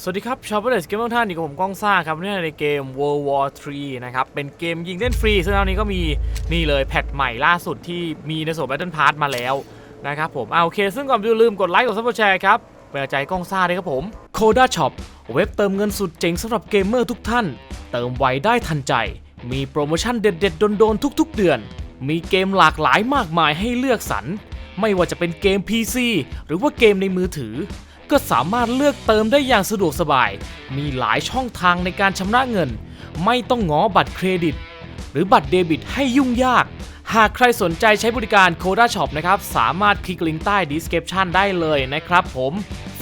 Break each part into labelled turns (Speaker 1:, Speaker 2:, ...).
Speaker 1: สวัสดีครับ ชาวเปอร์เดสเกมทุกท่านอยู่กับผมก้องซ่าครับนี่ในเกม World War 3 นะครับ เป็นเกมยิงเล่นฟรี ซึ่งตอนนี้ก็มีนี่เลยแพทใหม่ล่าสุดที่มีในส่วน Battle Pass มาแล้วนะครับผมเอาโอเค ซึ่งก่อนอย่าลืมกดไลค์กดซับสไครต์ครับเป็นกำใจก้องซ่าด้วยครับผม Coda Shop เว็บเติมเงินสุดเจ๋งสำหรับเกมเมอร์ทุกท่าน เติมไวได้ทันใจ มีโปรโมชั่นเด็ดๆโดนๆทุก ๆ เดือน มีเกมหลากหลายมากมายให้เลือกสรรไม่ว่าจะเป็นเกม PC หรือว่าเกมในมือถือ ก็สามารถเลือกเติมได้อย่างสะดวกสบาย มีหลายช่องทางในการชำระเงิน ไม่ต้องง้อบัตรเครดิต หรือบัตรเดบิตให้ยุ่งยาก หากใครสนใจใช้บริการ Coda Shop นะครับ สามารถคลิกลิงก์ใต้ description ได้เลยนะครับผม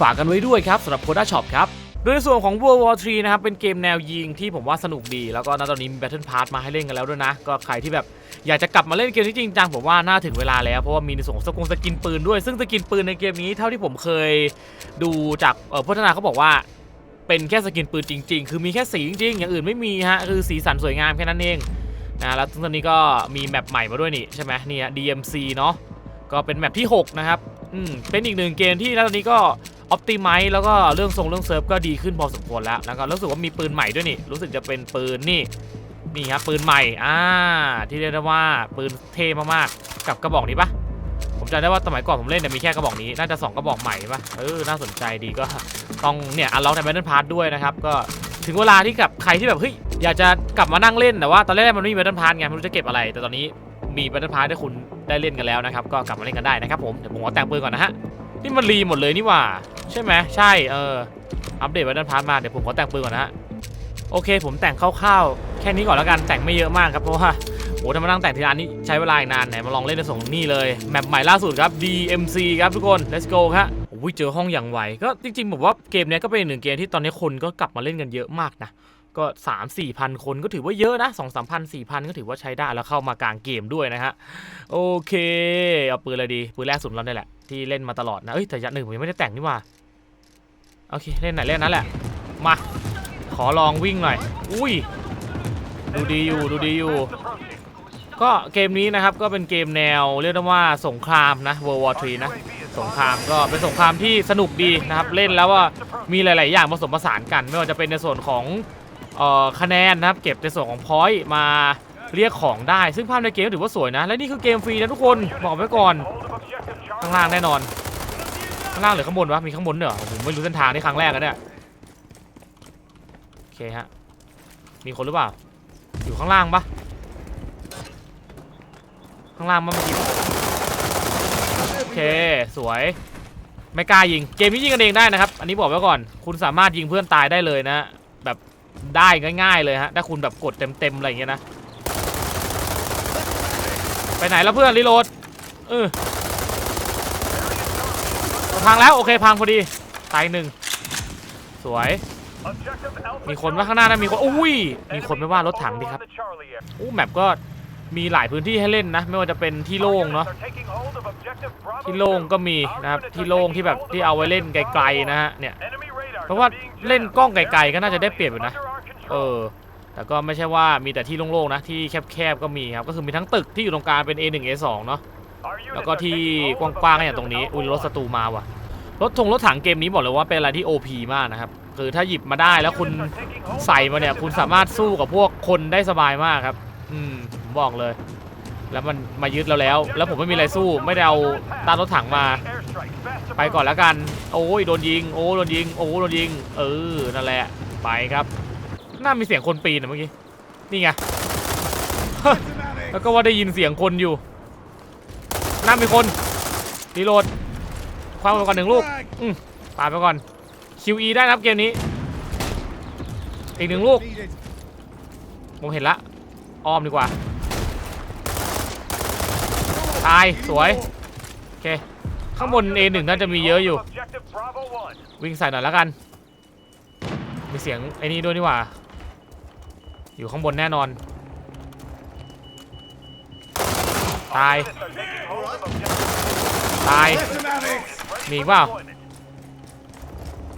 Speaker 1: ฝากกันไว้ด้วยครับสำหรับ Coda Shop ครับโดยในส่วนของ World War 3 นะครับ เป็นเกมแนวยิงที่ผมว่าสนุกดี แล้วก็ณตอนนี้มี Battle Pass มาให้เล่นกันแล้วด้วยนะ ก็ใครที่แบบ อยากจะกลับมาเล่นเกมที่จริงจังผมว่าน่าถึงเวลาแล้วเพราะว่ามีในส่วนของสกุลสกินปืนด้วย ซึ่งสกินปืนในเกมนี้เท่าที่ผมเคยดูจากพัฒนาเขาบอกว่าเป็นแค่สกินปืนจริง ๆ คือมีแค่สีจริงๆอย่างอื่นไม่มีฮะคือสีสันสวยงามแค่นั้นเองนะแล้วตอนนี้ก็มีแมปใหม่มาด้วยนี่ใช่ไหมเนี่ย DMC เนาะก็เป็นแมปที่ 6 นะครับอืมเป็นอีกหนึ่งเกมที่ณตอนนี้ก็อ p ติไม e แล้วก็เรื่องทรงเรื่องเซิร์ฟก็ดีขึ้นพอสมควรแล้วแล้วก็รู้สึกว่ามีปืนใหม่ด้วยนี่ รู้สึกจะเป็นปืนนี่ นี่ครับปืนใหม่อ่าที่เรียกได้ว่าปืนเท่มากๆกับกระบอกนี้ปะผมจำได้ว่าสมัยก่อนผมเล่นเนี่ยมีแค่กระบอกนี้น่าจะสองกระบอกใหม่ปะเออน่าสนใจดีก็ต้องเนี่ยอันล็อกในแบทเทิลพาร์ด้วยนะครับก็ถึงเวลาที่กับใครที่แบบเฮ้ยอยากจะกลับมานั่งเล่นแต่ว่าตอนแรกมันไม่มีแบทเทิลพาร์ไงไม่รู้จะเก็บอะไร แต่ตอนนี้มีแบทเทิลพาร์ให้คุณได้เล่นกันแล้วนะครับก็กลับมาเล่นกันได้นะครับผมเดี๋ยวผมขอแต่งปืนก่อนนะฮะนี่มันรีหมดเลยนี่ว่า ใช่ไหมใช่เอออัปเดตแบทเทิลพาร์มาเดี๋ยวผมขอแต่งปืนก่อนนะฮะ โอเค ผมแต่งคร่าวๆแค่นี้ก่อนแล้วกันแต่งไม่เยอะมากครับเพราะว่าโหถ้ามานั่งแต่งทีละนี้ใช้เวลาอีกนานไหนมาลองเล่นในส่งนี่เลยแมปใหม่ล่าสุดครับ DMC ครับทุกคน let's go ครับโอ้ยเจอห้องอย่างไวก็จริงๆผมว่าเกมนี้ก็เป็นหนึ่งเกมที่ตอนนี้คนก็กลับมาเล่นกันเยอะมากนะก็3 4พันคนก็ถือว่าเยอะนะ2 3พัน4พันก็ถือว่าใช้ได้แล้วเข้ามากลางเกมด้วยนะฮะโอเคเอาปืนอะไรดีปืนแรกสุดเราได้แหละที่เล่นมาตลอดนะเอ้ยแต่ยัดหนึ่งผมยังไม่ได้แต่งนี่ว่าโอเคเล่นไหนเล่นนั้นแหละมา ขอลองวิ่งหน่อย อุ้ย ดูดีอยู่ ดูดีอยู่ ก็เกมนี้นะครับก็เป็นเกมแนวเรียกได้ว่าสงครามนะ World War 3นะ สงครามก็เป็นสงครามที่สนุกดีนะครับ เล่นแล้วว่ามีหลาย ๆ อย่างผสมผสานกัน ไม่ว่าจะเป็นในส่วนของออคะแนนนะครับ เก็บในส่วนของพอยต์มาเรียกของได้ ซึ่งภาพในเกมถือว่าสวยนะ และนี่คือเกมฟรีนะทุกคน บอกไว้ก่อน ข้างล่างแน่นอน ข้างล่างหรือข้างบนวะ มีข้างบนเหรอผมไม่รู้เส้นทางในครั้งแรกนะเนี่ย เคฮะ มีคนหรือเปล่า อยู่ข้างล่างปะข้างล่างมั้งเมื่อกี้โอเค สวย ไม่กล้ายิง เกมนี้ยิงกันเองได้นะครับ อันนี้บอกไว้ก่อน คุณสามารถยิงเพื่อนตายได้เลยนะ แบบได้ง่าย ๆ เลยฮะ ถ้าคุณแบบกดเต็มๆอะไรอย่างเงี้ยนะ ไปไหนแล้วเพื่อนรีโหลด เออพังแล้ว โอเค พังพอดี ตายหนึ่ง สวย มีคนว่าข้างหน้านะมีคนอุ้ย มีคนไม่ว่ารถถังดิครับอู้แมปก็มีหลายพื้นที่ให้เล่นนะ ไม่ว่าจะเป็นที่โล่งเนาะที่โล่งก็มีนะครับที่โล่งที่แบบที่เอาไว้เล่นไกลๆนะฮะเนี่ยเพราะว่าเล่นกล้องไกลๆก็น่าจะได้เปรียบอยู่นะเออแต่ก็ไม่ใช่ว่ามีแต่ที่โล่งๆนะที่แคบๆก็มีครับก็คือมีทั้งตึกที่อยู่ตรงกลางเป็น A1 A2 เนาะแล้วก็ที่กว้างๆก็อย่างตรงนี้อุ้ยรถศัตรูมาว่ะ รถทงรถถังเกมนี้บอกเลยว่าเป็นอะไรที่ OP มากนะครับ คือถ้าหยิบมาได้แล้วคุณใส่มาเนี่ยคุณสามารถสู้กับพวกคนได้สบายมากครับ อืมผมบอกเลย แล้วมันมายึดเราแล้ว แล้วผมไม่มีอะไรสู้ไม่ได้เอาตารถถังมา ไปก่อนแล้วกัน โอ้ยโดนยิง โอ้โดนยิง โอ้โดนยิง เออนั่นแหละไปครับน่ามีเสียงคนปีนเมื่อกี้นี่ไงแล้วก็ว่าได้ยินเสียงคนอยู่น่ามีคนรีโหลด คว้าไปก่อนหนึ่งลูกอืมปาดไปก่อน QE ได้ครับเกมนี้ อีกหนึ่งลูก ผมเห็นละอ้อมดีกว่า ตาย สวย โอเค ข้างบน A1 น่าจะมีเยอะอยู่ วิ่งใส่หน่อยแล้วกัน มีเสียงไอ้นี่ด้วยนี่หว่า อยู่ข้างบนแน่นอน ตาย ตาย มีอีกเปล่า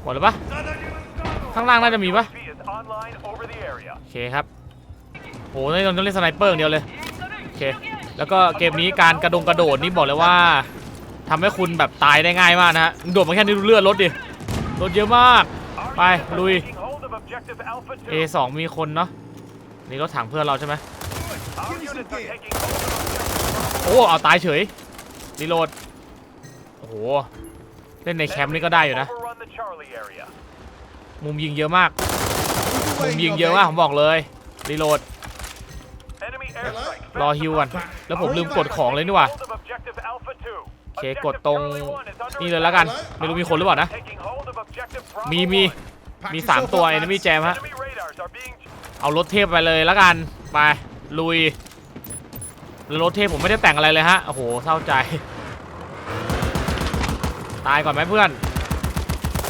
Speaker 1: หมดแล้วปะข้างล่างน่าจะมีปะโอเคครับโอ้ยต้องเล่นสไนเปอร์อย่างเดียวเลยโอเคแล้วก็เกมนี้การกระดงกระโดดนี่บอกเลยว่าทำให้คุณแบบตายได้ง่ายมากนะฮะโดดมาแค่นี้ดูเลือดรถดิรถเยอะมากไปลุย A2 มีคนเนาะนี่รถถังเพื่อนเราใช่ไหมโอ้เอาตายเฉยรีโหลดโอ้โห เล่นในแคมป์นี่ก็ได้อยู่นะ มุมยิงเยอะมาก มุมยิงเยอะมากผมบอกเลยรีโหลด รอฮิวก่อนแล้วผมลืมกดของเลยนี่หว่าโอเคกดตรงนี่เลยแล้วกัน ไม่รู้มีคนหรือเปล่านะ มีมีมีสามตัว enemy jam ฮะ เอารถเทพไปเลยแล้วกัน ไป ลุยแล้วรถเทพผมไม่ได้แต่งอะไรเลยฮะ โอ้โหเศร้าใจ ตายก่อนไหมเพื่อน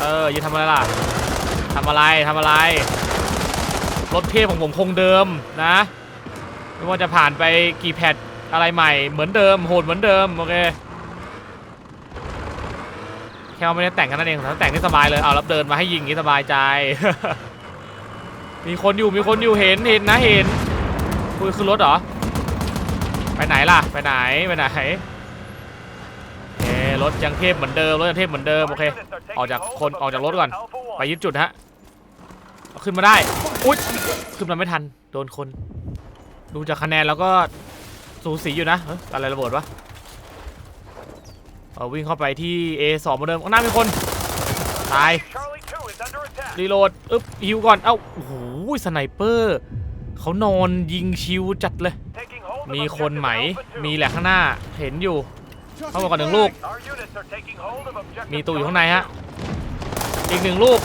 Speaker 1: เออย่าทำอะไรล่ะทำอะไรทำอะไร รถเทพของผมคงเดิมนะ ไม่ว่าจะผ่านไปกี่แพทอะไรใหม่เหมือนเดิมโหดเหมือนเดิมโอเคแค่ว่าไม่ได้แต่งกันนั่นเองถ้าแต่งนี่สบายเลยเอาแล้วเดินมาให้ยิงอย่างนี้สบายใจ มีคนอยู่มีคนอยู่เห็นเห็นนะเห็นคุยขึ้นรถเหรอไปไหนล่ะไปไหนไปไหน รถยังเทพเหมือนเดิมรถยังเทพเหมือนเดิมโอเคออกจากคนออกจากรถก่อนไปยึดจุดฮะขึ้นมาได้อุ๊ยขึ้นมาไม่ทันโดนคน ดูจากคะแนนแล้วก็สูสีอยู่นะอะไรระเบิดวะเอาวิ่งเข้าไปที่ A2 เหมือนเดิมข้างหน้ามีคนตายรีโหลดอึ๊บฮิวก่อนเอ้าโอ้โหสไนเปอร์เขานอนยิงชิวจัดเลย มีคนไหมมีแหละข้างหน้าเห็นอยู่ เข้ามาก่อนหนึ่งลูก มีตู้อยู่ข้างในฮะ อีกหนึ่งลูก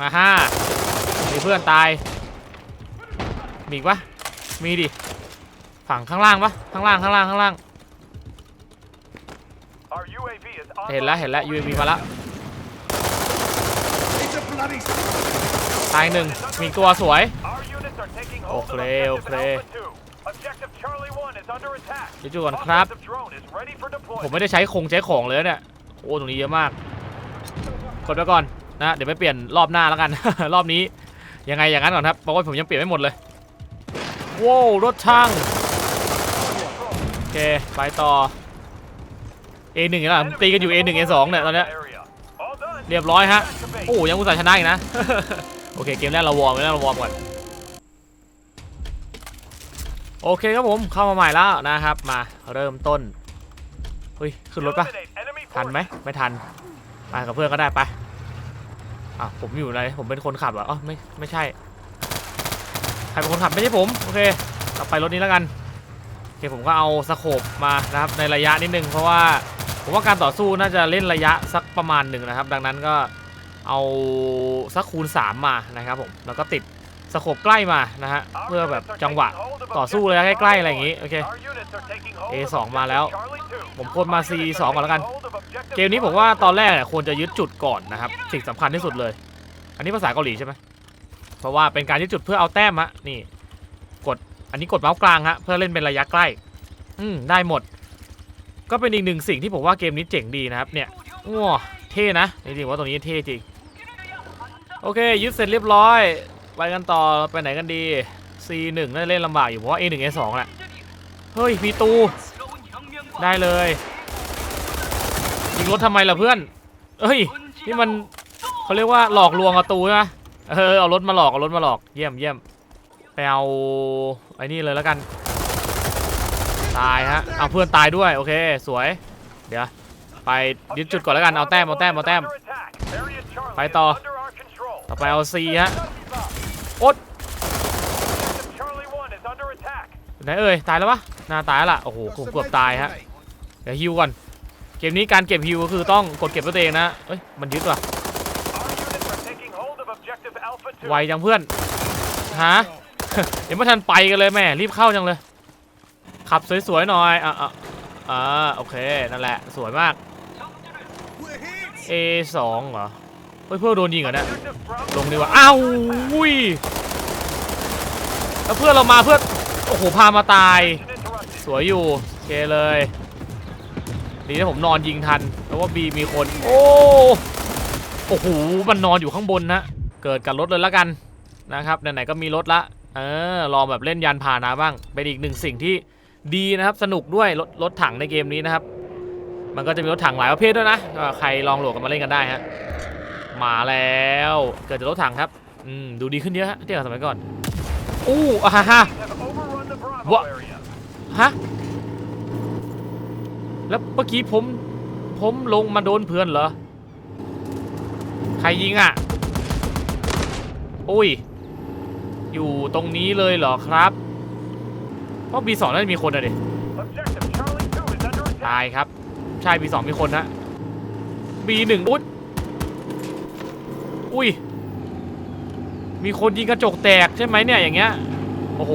Speaker 1: อ่าฮ่ามีเพื่อนตาย มีอีกปะมีดิ ฝั่งข้างล่างปะข้างล่างข้างล่างข้างล่าง เห็นแล้วเห็นแล้ว UAV มาแล้วตายหนึ่งมีตัวสวย
Speaker 2: โอเคโอเค
Speaker 1: เดี๋ยวดูก่อนครับ ผมไม่ได้ใช้คงใช้ของเลยเนี่ย โอ้ตรงนี้เยอะมาก กดไปก่อนนะ เดี๋ยวไปเปลี่ยนรอบหน้าแล้วกัน รอบนี้ ยังไงอย่างนั้นก่อนครับ เพราะว่าผมยังเปลี่ยนไม่หมดเลยว้าวรถช่างโอเค ไปต่อ A1 นี่แหละผมตีกันอยู่ A1 A2 เนี่ยตอนเนี้ยเรียบร้อยฮะ โอ้ยังอุตส่าห์ชนะอีกนะ โอเค เกมแรกเราวอร์มเกมแรกเราวอร์มก่อน โอเคครับผมเข้ามาใหม่แล้วนะครับ มาเริ่มต้นเฮ้ยขึ้นรถปะทันไหมไม่ทันไปกับเพื่อนก็ได้ไปอะผมอยู่ไหนผมเป็นคนขับเหรออ๋อไม่ไม่ใช่ใครเป็นคนขับไม่ใช่ผมโอเคเราไปรถนี้แล้วกันโอเคผมก็เอาสโคปมานะครับในระยะนิดนึงเพราะว่าผมว่าการต่อสู้น่าจะเล่นระยะสักประมาณหนึ่งนะครับ ดังนั้นก็เอาสักคูณ 3 มานะครับผมแล้วก็ติด สโคปใกล้มานะฮะเพื่อแบบจังหวะต่อสู้เลยใกล้ๆอะไรอย่างงี้โอเค A2 มาแล้ว ผมพ่นมา C2 ก่อนแล้วกัน เกมนี้ผมว่าตอนแรกเนี่ยควรจะยึดจุดก่อนนะครับสิ่งสำคัญที่สุดเลย อันนี้ภาษาเกาหลีใช่ไหมเพราะว่าเป็นการยึดจุดเพื่อเอาแต้มฮะนี่กดอันนี้กดเมาส์กลางฮะเพื่อเล่นเป็นระยะใกล้ อืมได้หมด ก็เป็นอีกหนึ่งสิ่งที่ผมว่าเกมนี้เจ๋งดีนะครับ เนี่ยว้าเท่นะจริงๆว่าตรงนี้เท่จริงโอเคยึดเสร็จเรียบร้อย ไปกันต่อไปไหนกันดี C1 น่าจะเล่นลำบากอยู่เพราะว่า A1 A2 แหละเฮ้ยมีตู ได้เลยยิงรถทำไมล่ะเพื่อนเฮ้ยนี่มันเขาเรียกว่าหลอกลวงเอาตูใช่ไหมเออเอารถมาหลอกเอารถมาหลอกเยี่ยมเยี่ยมไปเอาไอ้นี่เลยแล้วกัน ตายฮะเอาเพื่อนตายด้วยโอเคสวย เดี๋ยวไปยึดจุดก่อนแล้วกันเอาแต้มเอาแต้มเอาแต้มไปต่อ ต่อไปเอา C ฮะโอ๊ตไหนเอ่ยตายแล้วปะหน้าตายละโอ้โหผมเกือบตายฮะเดี๋ยวฮิวก่อนเกมนี้การเก็บฮิวก็คือต้องกดเก็บตัวเองนะเอ้ยมันยึดว่ะไวจังเพื่อนฮะเดี๋ยวไม่ทันไปกันเลยแม่รีบเข้าจังเลย ขับสวยๆหน่อยอะอะอ่าโอเคนั่นแหละสวยมาก A2 เหรอ ฮ้ยเพื่อนโดนยิงเหรอเนี่ยลงดีกว่าอ้าวอุ้ยแล้วเพื่อนเรามาเพื่อนโอ้โหพามาตาย สวยอยู่เคเลยดีนะผมนอนยิงทันแล้วว่าบีมีคน โอ้โอ้โหมันนอนอยู่ข้างบนนะเกิดกับรถเลยละกันนะครับไหนๆก็มีรถละเออลองแบบเล่นยานพาหนะบ้างเป็นอีกหนึ่งสิ่งที่ดีนะครับสนุกด้วยรถรถถังในเกมนี้นะครับ มันก็จะมีรถถังหลายประเภทด้วยนะใครลองโหลดกันมาเล่นกันได้ฮะ มาแล้ว เกิดจากรถถังครับ อืม ดูดีขึ้นเยอะฮะเทียบกับสมัยก่อน อู้อ่าฮะ
Speaker 2: Have overrun the Bravo
Speaker 1: What?
Speaker 2: area.
Speaker 1: ฮะ แล้วเมื่อกี้ผม ผมลงมาโดนเพื่อนเหรอ ใครยิงอะ อุ้ย อยู่ตรงนี้เลยเหรอครับ เพราะ B2 น่าจะมีคนอะดิ
Speaker 2: Objective Charlie 2 is under attack.
Speaker 1: ตายครับ ใช่ B2 มีคนนะ B1 อุ๊ย อุ้ย มีคนยิงกระจกแตกใช่ไหมเนี่ยอย่างเงี้ย โอ้โห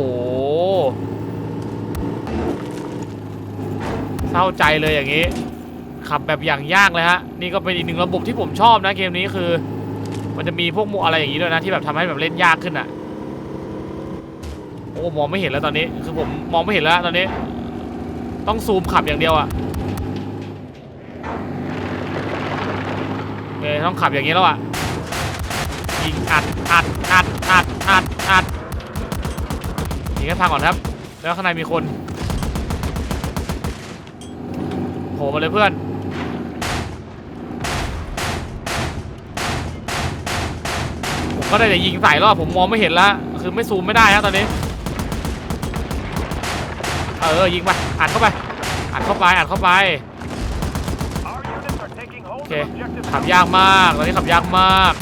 Speaker 1: เศร้าใจเลยอย่างนี้ ขับแบบอย่างยากเลยฮะ นี่ก็เป็นอีกหนึ่งระบบที่ผมชอบนะเกมนี้คือ มันจะมีพวกมูอะไรอย่างนี้ด้วยนะที่แบบทำให้แบบเล่นยากขึ้นอะ โอ้มองไม่เห็นแล้วตอนนี้ คือผมมองไม่เห็นแล้วตอนนี้ ต้องซูมขับอย่างเดียวอะโอเคต้องขับอย่างนี้แล้วอะ อัดอัดอัดอัดอัดอัดยิงให้พังก่อนครับ แล้วข้างในมีคนโผล่มาเลยเพื่อนผมก็ได้แต่ยิงใส่แล้วอะผมมองไม่เห็นแล้วคือไม่ซูมไม่ได้ฮะตอนนี้ เออยิงไปอัดเข้าไปอัดเข้าไปอัดเข้าไป
Speaker 2: Our units are taking hold
Speaker 1: โอ
Speaker 2: of
Speaker 1: เค
Speaker 2: objective
Speaker 1: ขับ
Speaker 2: Alpha.
Speaker 1: ยากมากตอนนี้ขับยากมาก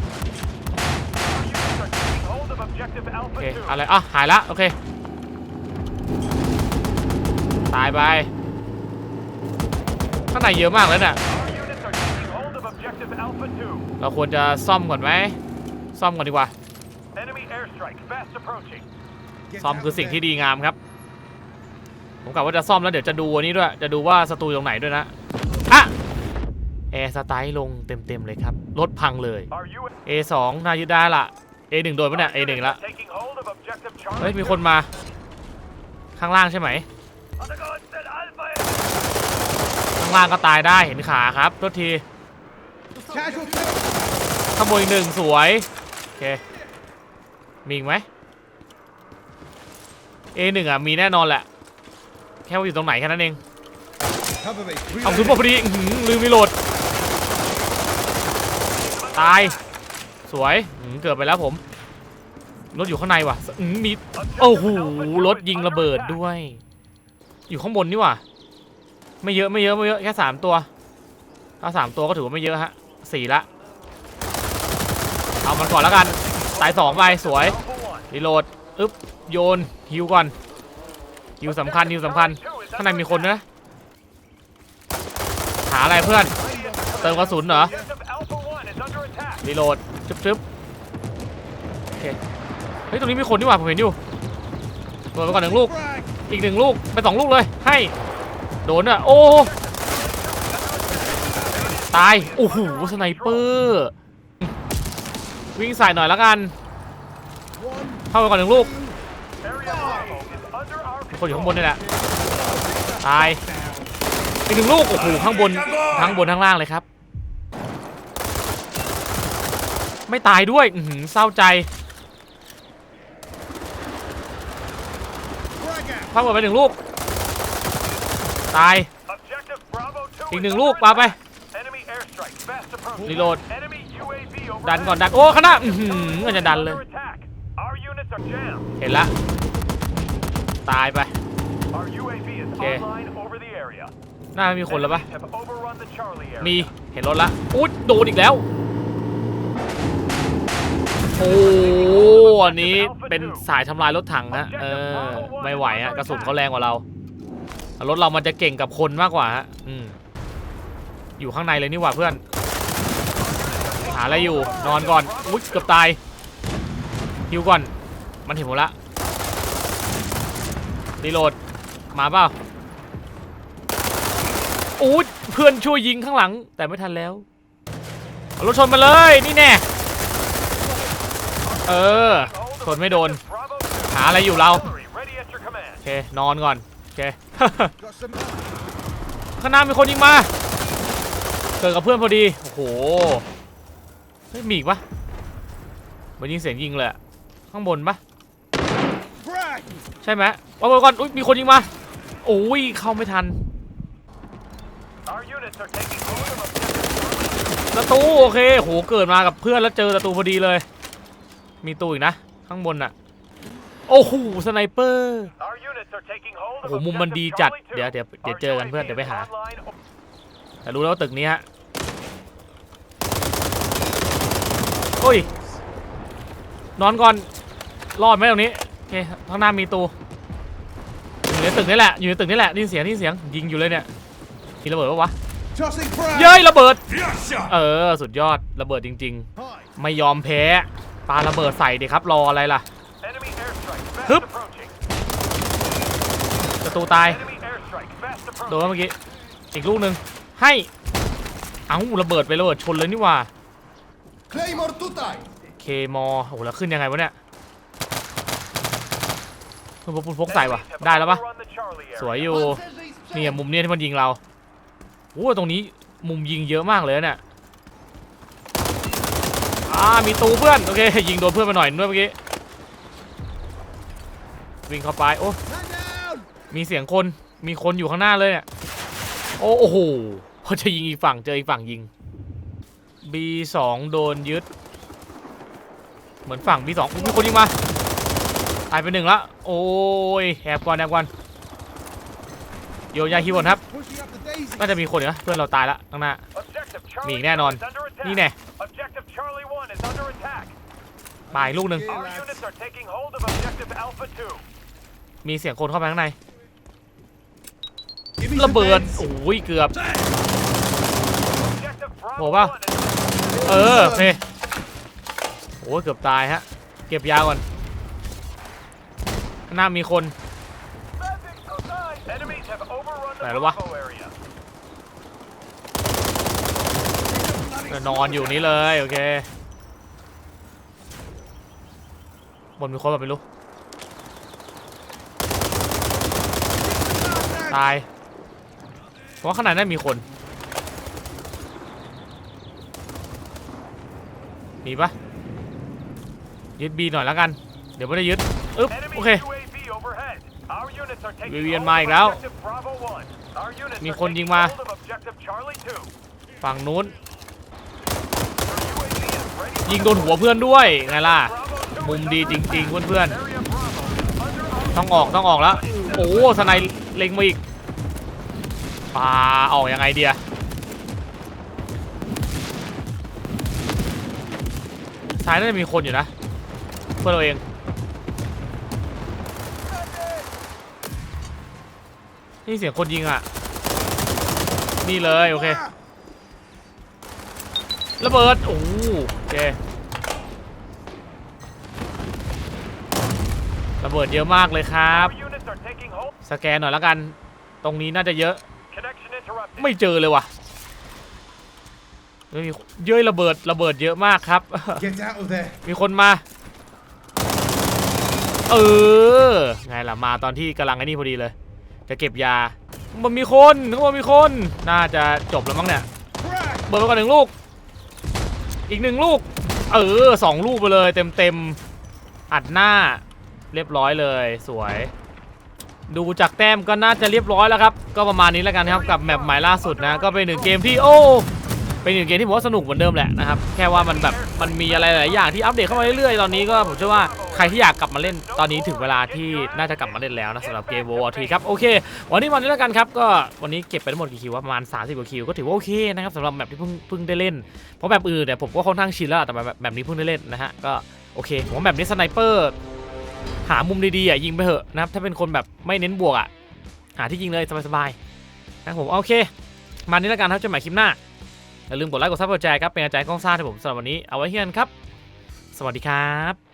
Speaker 1: โอ
Speaker 2: Alpha
Speaker 1: เค
Speaker 2: 2.
Speaker 1: อะไรอะหายละโอเค ตายไป ข้างในเยอะมากเลยเนี่ย
Speaker 2: Our units are taking hold of objective Alpha 2.
Speaker 1: เราควรจะซ่อมก่อนไหม ซ่อมก่อนดีกว่า
Speaker 2: Enemy airstrike fast approaching.
Speaker 1: ซ่อมคือสิ่งที่ดีงามครับ ผมกะว่าจะซ่อมแล้วเดี๋ยวจะดูอันนี้ด้วย จะดูว่าศัตรูอยู่ตรงไหนด้วยนะอะแอร์สไตล์ลงเต็มๆเลยครับ รถพังเลย
Speaker 2: Our US
Speaker 1: A2 น่ายึดได้ละ A1 โดนปะเนี่ย A1 ละ
Speaker 2: taking hold of objective
Speaker 1: เฮ้ย
Speaker 2: Charlie.
Speaker 1: มีคนมา ข้างล่างใช่ไหม
Speaker 2: Understood Alpha
Speaker 1: ข้างล่างก็ตายได้เห็นขาครับโทษที
Speaker 3: Casualty!
Speaker 1: ขโมยหนึ่งสวย โอเค มีอีกไหม A1 อะ มีแน่นอนแหละ แค่ว่าอยู่ตรงไหนแค่นั้นเอง
Speaker 3: Cover me.
Speaker 1: เอาซุปเปอร์พอดีอื้อหือลืมรีโหลด ตายส วยอื้อเกิดไปแล้วผม รถอยู่ข้างในว่ะอื้อมีโอ้โหรถยิงระเบิดด้วย อยู่ข้างบนนี่ว่ะไม่เยอะไม่เยอะไม่เยอะแค่สามตัวถ้าสามตัวก็ถือว่าไม่เยอะฮะสี่ละเอามันก่อนแล้วกันตายสองไปสวย
Speaker 2: 1.
Speaker 1: รีโหลดอึ๊บโยนฮิวก่อนฮิวสำคัญฮิวสำคัญข้างในมีคนนะหาอะไรเพื่อน เติมกระสุนเหรอ
Speaker 2: Objective Alpha 1 is under attack.
Speaker 1: รีโหลด จึ๊บจึ๊บโอเค เฮ้ย ตรงนี้มีคนนี่หว่าผมเห็นอยู่โดนไปก่อนหนึ่งลูก อีกหนึ่งลูก ไปสองลูกเลย ให้ โดนอะ โอ้ ตาย โอ้โห สไนเปอร์ วิ่งใส่หน่อยแล้วกัน เข้าไปก่อนหนึ่งลูก คนอยู่ข้างบนนี่แหละ ตาย อีกหนึ่งลูก โอ้โห ข้างบน ทั้งบนทั้งล่างเลยครับ ไม่ตายด้วยอือหือเศร้าใจ
Speaker 3: frag out!
Speaker 1: พังหมดไปหนึ่งลูก ตาย
Speaker 2: Objective Bravo 2
Speaker 1: อีก
Speaker 2: is
Speaker 1: หนึ่ง
Speaker 2: under
Speaker 1: ลูกปาไป
Speaker 2: attack. Enemy airstrike fast approaching.
Speaker 1: Reload.
Speaker 2: Enemy UAV
Speaker 1: ดัน
Speaker 2: overhead.
Speaker 1: ก่อนดัน โอ้ข้างหน้าอือหือมันจะดันเลย
Speaker 2: Under attack. Our units are jammed.
Speaker 1: เห็นละ ตายไป
Speaker 2: Our UAV is
Speaker 1: Okay.
Speaker 2: online over the area.
Speaker 1: น่าไม่มีคนแล้วปะ
Speaker 2: Enemies have overrun the Charlie area.
Speaker 1: มี เห็นรถละ อุ๊ยโดนอีกแล้ว โอ้อันนี้เป็นสายทำลายรถถังนะเออไม่ไหวอะกระสุนเขาแรงกว่าเรา รถเรามันจะเก่งกับคนมากกว่าฮะอืมอยู่ข้างในเลยนี่หว่าเพื่อน หาอะไรอยู่นอนก่อนอุ๊ยเกือบตายฮิวก่อน มันเห็นผมละรีโหลดมาเปล่าอุ๊ยเพื่อนช่วยยิงข้างหลังแต่ไม่ทันแล้วรถชนมาเลยนี่แน่ เออชนไม่โดน หาอะไรอยู่เรา โอเค นอนก่อน โอเค ข้างหน้ามีคนยิงมา เกิดกับเพื่อนพอดี โอ้โหเฮ้ยมีอีกปะเหมันยิงเสียงยิงเลยข้างบนปะใช่ไหมเอาไปก่อนอุ้ยมีคนยิงมา โอ้ยเข้าไม่ทัน
Speaker 2: Our units are taking hold of objective
Speaker 1: ประตูโอเคโหเกิดมากับเพื่อนแล้วเจอประตูพอดีเลย มีตู้อีกนะ ข้างบนน่ะโอ้โหสไนเปอร์
Speaker 2: Our units are taking hold
Speaker 1: โอ้
Speaker 2: of
Speaker 1: โหมุมมัน
Speaker 2: objective
Speaker 1: ดีจัด
Speaker 2: Charlie 2.
Speaker 1: เดี๋ยวเดี๋ยวเดี๋ยว
Speaker 2: Our
Speaker 1: เจอกันเพื่อน
Speaker 2: UAV
Speaker 1: เดี๋ยวไป
Speaker 2: is
Speaker 1: หา
Speaker 2: online.
Speaker 1: แต่รู้แล้วว่าตึกนี้ฮะโอ้ย นอนก่อน รอดไหมตรงนี้โอเคข้างหน้ามีตูอยู่ในตึกนี่แหละ อยู่ในตึกนี่แหละได้ยินเสียงได้ยินเสียงยิงอยู่เลยเนี่ย มีระเบิดปะวะ
Speaker 3: Tossing frag.
Speaker 1: เย้ยระเบิด เออ สุดยอดระเบิดจริง
Speaker 3: Hide.
Speaker 1: ๆไม่ยอมแพ้ ปาระเบิดใส่ดิครับรออะไรล่ะ
Speaker 2: Enemy airstrike fast
Speaker 1: Hup.
Speaker 2: approaching.
Speaker 1: ประตูตาย
Speaker 2: Enemy airstrike fast
Speaker 1: โดน
Speaker 2: approaching.
Speaker 1: เมื่อกี้ อีกลูกหนึ่งให้ เอ้าระเบิดไประเบิดชนเลยนี่หว่า
Speaker 3: Claymore tutai.
Speaker 1: เคมอโหแล้วขึ้นยังไงวะเนี่ยเพิ่งพกพกใส่วะ
Speaker 2: Enemies have
Speaker 1: ได้แล้วปะ
Speaker 2: overrun the Charlie area.
Speaker 1: สวยอยู่เนี่ยมุมเนี้ยที่มันยิงเราโอ้ตรงนี้มุมยิงเยอะมากเลยนะเนี่ย อ่ามีตูเพื่อนโอเคยิงโดนเพื่อนไปหน่อยด้วยเมื่อกี้วิ่งเข้าไปโอ้มีเสียงคนมีคนอยู่ข้างหน้าเลยเนี่ยโอ้โหเขาจะยิงอีกฝั่งเจออีกฝั่งยิง B2 โดนยึด เหมือนฝั่ง B2 อุ๊ยมีคนยิงมาตายไปหนึ่งละโอ้ยแอบก่อนแอบก่อนโยยาฮิวอนครับน่าจะมีคนอยู่นะเพื่อนเราตายละข้างหน้า มี
Speaker 2: Charlie
Speaker 1: อีกแน่นอน
Speaker 2: 2 is under attack.
Speaker 1: นี่แน่
Speaker 2: Objective Charlie 1 is under attack.
Speaker 1: ตายลูกหนึ่ง
Speaker 3: Okay,
Speaker 2: Our
Speaker 3: lads.
Speaker 2: units are taking hold of Objective Alpha 2.
Speaker 1: มีเสียงคนเข้าไปข้างใน
Speaker 3: Give me
Speaker 1: ระ
Speaker 3: some
Speaker 1: เบิด
Speaker 3: meds.
Speaker 1: โอ้ยเกือบ
Speaker 2: Objective Bravo
Speaker 1: โหป่ะ
Speaker 2: 1 is
Speaker 1: เออโอเคโอ้ยเกือบตายฮะ เก็บยาก่อนข้างหน้ามีคน
Speaker 2: Enemies have overrun the
Speaker 1: ไหนแล้ววะ
Speaker 2: Bravo area.
Speaker 1: นอนอยู่นี่เลยโอเคบนมีคนแบบไม่รู้ ตายเพราะว่าข้างในนั้นมีคน มีปะยึดบีหน่อยแล้วกัน เดี๋ยวไม่ได้ยึดอึ๊บ
Speaker 2: Enemy
Speaker 1: โอเค
Speaker 2: UAV overhead. Our units are taking
Speaker 1: เวียน
Speaker 2: hold
Speaker 1: มา
Speaker 2: of
Speaker 1: อีกแล้ว
Speaker 2: Objective Bravo 1. Our units
Speaker 1: มี
Speaker 2: are
Speaker 1: คน
Speaker 2: taking
Speaker 1: ยิงมา
Speaker 2: hold of Objective Charlie 2.
Speaker 1: ฝั่งนู้น ยิงโดนหัวเพื่อนด้วยไงล่ะมุมดีจริง ๆ เพื่อนๆต้องออกต้องออกแล้วโอ้สไนเล็งมาอีกปาออกยังไงเดียซ้ายน่าจะมีคนอยู่นะ เพื่อนเราเองนี่เสียงคนยิงอะ นี่เลย โอเค ระเบิด โอ้โอเค ระ เบิดเยอะมากเลยครับ
Speaker 2: Our units are taking hold.
Speaker 1: สแกนหน่อยแล้วกัน ตรงนี้น่าจะเยอะ
Speaker 2: Connection interrupted.
Speaker 1: ไม่เจอเลยว่ะไม่มีเย้ยระเบิดระเบิดเยอะมากครับ
Speaker 3: Get out of there.
Speaker 1: มีคนมา เออ ไงล่ะมาตอนที่กำลังไอ้นี่พอดีเลย จะเก็บยา มันมีคนนึกว่ามีคน น่าจะจบแล้วมั้งเนี่ย
Speaker 3: Frag.
Speaker 1: เบิร์ดไปก่อนหนึ่งลูก อีกหนึ่งลูก เออสองลูกไปเลยเต็มเต็มๆอัดหน้า เรียบร้อยเลยสวย ดูจากแต้มก็น่าจะเรียบร้อยแล้วครับ ก็ประมาณนี้แล้วกันครับกับแมปใหม่ล่าสุดนะ ก็เป็นหนึ่งเกมที่โอ้เป็นหนึ่งเกมที่ผมว่าสนุกเหมือนเดิมแหละนะครับ แค่ว่ามันแบบมันมีอะไรหลายอย่างที่อัปเดตเข้ามาเรื่อยๆ ตอนนี้ก็ผมเชื่อว่าใครที่อยากกลับมาเล่นตอนนี้ถึงเวลาที่น่าจะกลับมาเล่นแล้วนะสำหรับเกม World War 3ครับโอเค วันนี้วันนี้แล้วกันครับก็วันนี้เก็บไปทั้งหมดกี่คิววะประมาณ 30กว่าคิวก็ถือว่าโอเคนะครับสำหรับแมปที่เพิ่งเพิ่งได้เล่น เพราะแบบอื่นเนี่ยผมก็ค่อนข้างชินแล้วแต่แบบแบบนี้เพิ่งได้เล่นนะฮะก็โอเคผมแบบนี้สไนเปอร์ หามุมดีๆอะยิงไปเถอะนะครับ ถ้าเป็นคนแบบไม่เน้นบวกอะ หาที่ยิงเลยสบายๆนะครับผมโอเค มานี้แล้วกันครับจนหมายคลิปหน้า อย่าลืมกดไลค์กดซับกดแชร์ครับเป็นกำลังใจให้กล้องซ่าที่ผมสำหรับวันนี้เอาไว้ที่นั่นครับ สวัสดีครับ